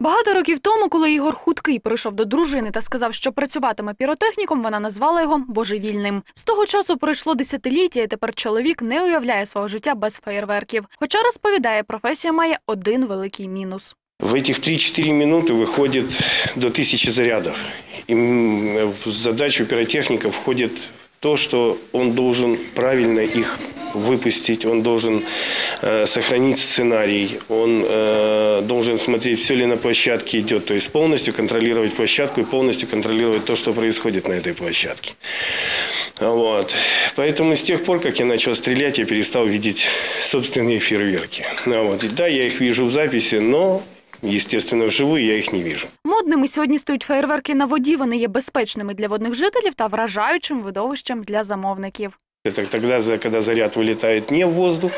Багато років тому, коли Ігор Худкий прийшов до дружини та сказав, що працюватиме піротехніком, вона назвала його божевільним. З того часу пройшло десятиліття, і тепер чоловік не уявляє свого життя без феєрверків. Хоча розповідає, професія має один великий мінус. В этих 3-4 минуты выходит до 1000 зарядов. И м, в задачу пиротехника входит то, что он должен правильно их выпустить, он должен э, сохранить сценарий, он э, должен смотреть, все ли на площадке идет, то есть полностью контролировать площадку и полностью контролировать то, что происходит на этой площадке. Вот. Поэтому с тех пор, как я начал стрелять, я перестал видеть собственные фейерверки. Вот. И да, я их вижу в записи, но, естественно, вживую я их не вижу. Модними сьогодні стають феєрверки на воді. Вони є безпечними для водних жителів та вражаючим видовищем для замовників. Это тогда, за- когда заряд вылетает не в воздух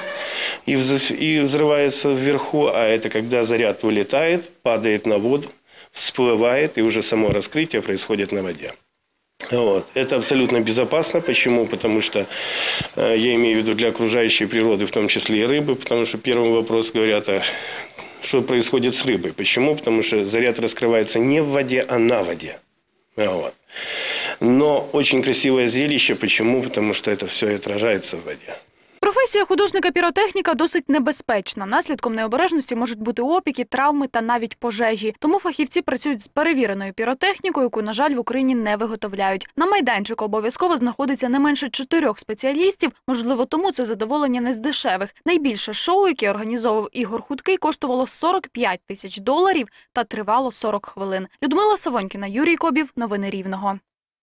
и, вз- и взрывается вверху, а это когда заряд вылетает, падает на воду, всплывает, и уже само раскрытие происходит на воде. Вот. Это абсолютно безопасно. Почему? Потому что э, я имею в виду для окружающей природы, в том числе и рыбы, потому что первый вопрос говорят, а что происходит с рыбой. Почему? Потому что заряд раскрывается не в воде, а на воде. Вот. Но очень красивое зрелище. Почему? Потому что это все отражается в воде. Професія художника-піротехніка досить небезпечна. Наслідком необережності можуть бути опіки, травми та навіть пожежі. Тому фахівці працюють з перевіреною піротехнікою, яку, на жаль, в Україні не виготовляють. На майданчику обов'язково знаходиться не менше чотирьох спеціалістів. Можливо, тому це задоволення не з дешевих. Найбільше шоу, яке організовував Ігор Худкий, коштувало 45 тисяч доларів та тривало 40 хвилин. Людмила Савонькіна, Юрій Кобів. Новини Рівного.